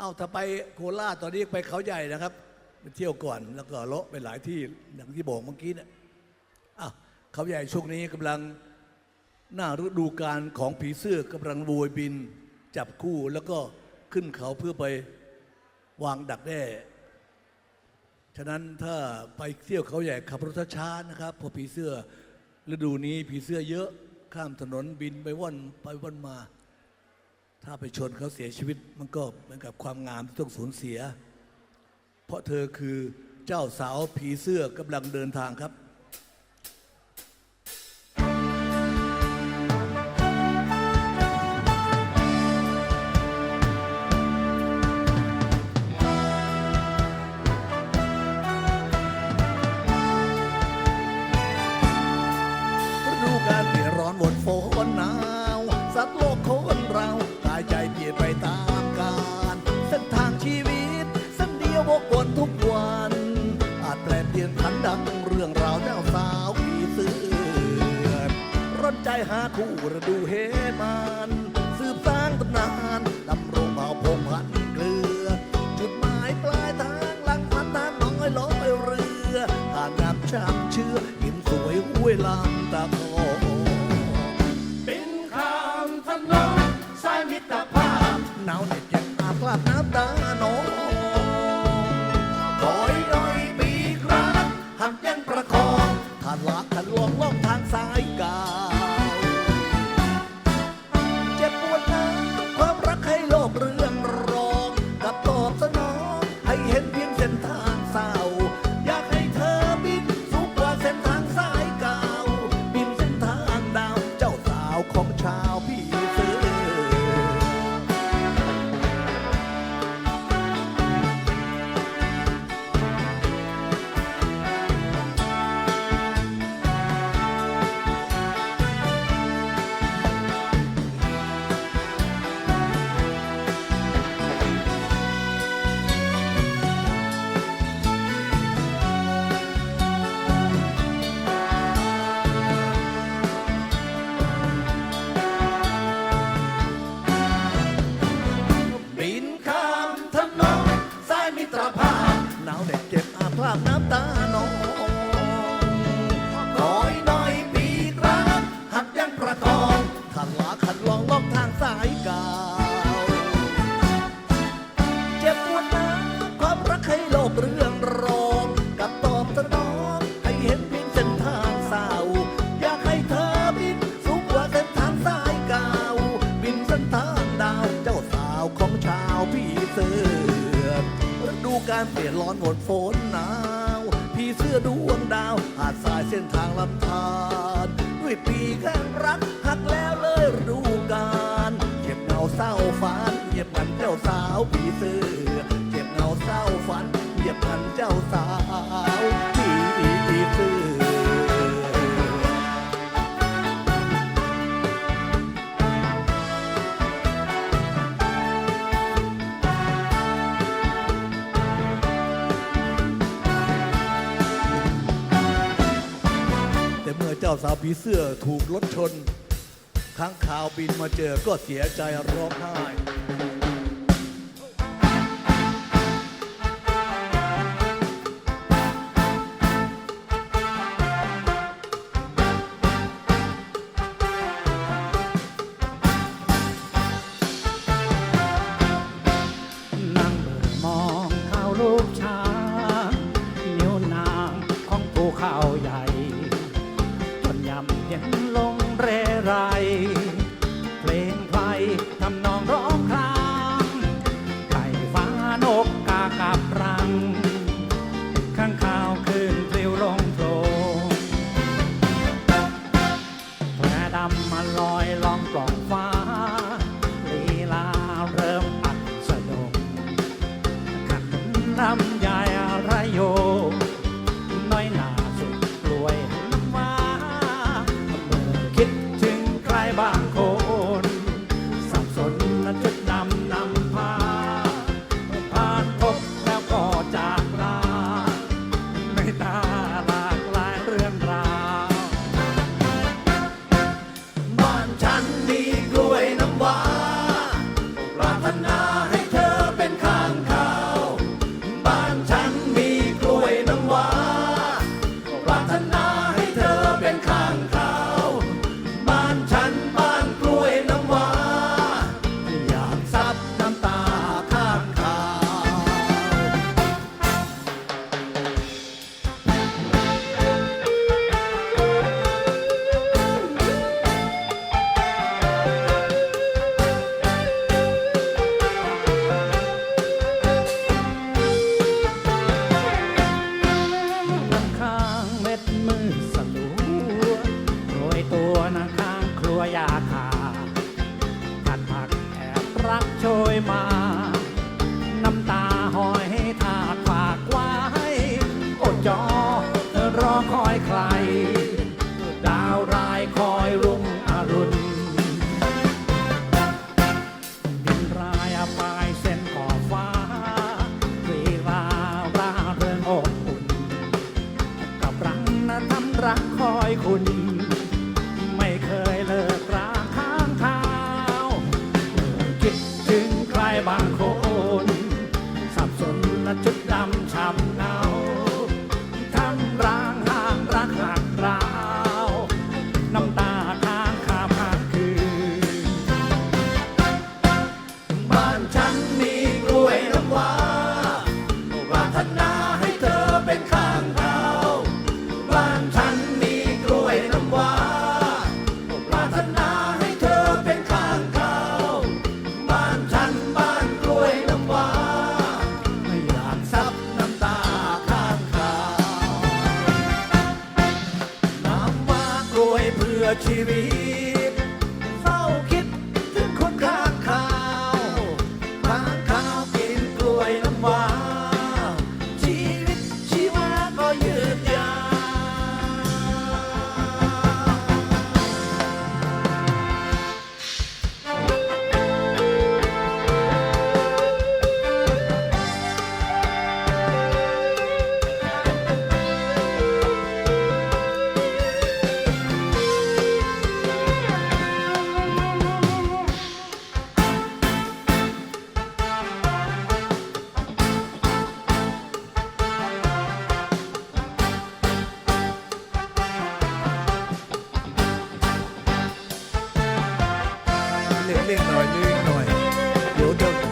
เอ้าถ้าไปโคราชตอนนี้ไปเขาใหญ่นะครับไปเที่ยวก่อนแล้วก็เลาะไปหลายที่อย่างที่บอกเมื่อกี้เนี่ยอ้าวเขาใหญ่ช่วงนี้กำลังหน้าฤดูกาลของผีเสื้อกำลังโวยบินจับคู่แล้วก็ขึ้นเขาเพื่อไปวางดักแด้ ฉะนั้นถ้าไปเที่ยวเขาใหญ่ขับรถช้านะครับเพอผีเสื้อฤดูนี้ผีเสื้อเยอะข้ามถนนบินไปว่อนไปว่อนมา ถ้าไปชนเขาเสียชีวิตมันก็เหมือนกับความงามที่ต้องสูญเสีย เพราะเธอคือเจ้าสาวผีเสื้อกำลังเดินทางครับการเปลี่ยนร้อนบนฝน ลี่ยนผันดังเรื่องราวเจ้าสาวผีเสื้อร้อนใจหาคู่ฤดูเหตุมันสืบสร้างตำนานดำรงเผ่าพงษ์พันธุ์เกลือ จุดหมายปลายทางหลังพันทางน้อยล้อไปเรือผ่านน้ำช้ำเชื่อหินสวยห้วยลำตะคองเป็นคำทำนองสายมิตรภาพหนาวเหน็บเจ็บอาพลาดน้ำตาหนอง ลักถ้าลวงล่องทางสายกา ขันลาขันลองลองทางสายกาวเจ็บปวดน้ำความรักให้โลกเรื่องรองกับตอบสนองให้เห็นเพียงเส้นทางเศร้าอยากให้เธอบินสูงกว่าเส้นทางสายเก่าบินเส้นทางดาวเจ้าสาวของชาวพี่เสือดูการเปลี่ยนร้อนหมดฝนหนาวพี่เสื้อดวงดาวหาดทรายเส้นทางลำธาร ด้วยปีกแห่งรักหักแล้วเลยรู้การเก็บเงาเศร้าฝันเหยียบกันเจ้าสาวผีเสือเก็บเงาเศร้าฝันเหยียบกันเจ้าสาว จ้าสาวผีเสื้อถูกรถชน ข้างข่าวบินมาเจอก็เสียใจร้องไห้ ลงเรไร queimar. บางคน สับสน ชีวิต นิดหน่อยนิดหน่อย เดี๋ยวเดี๋ยว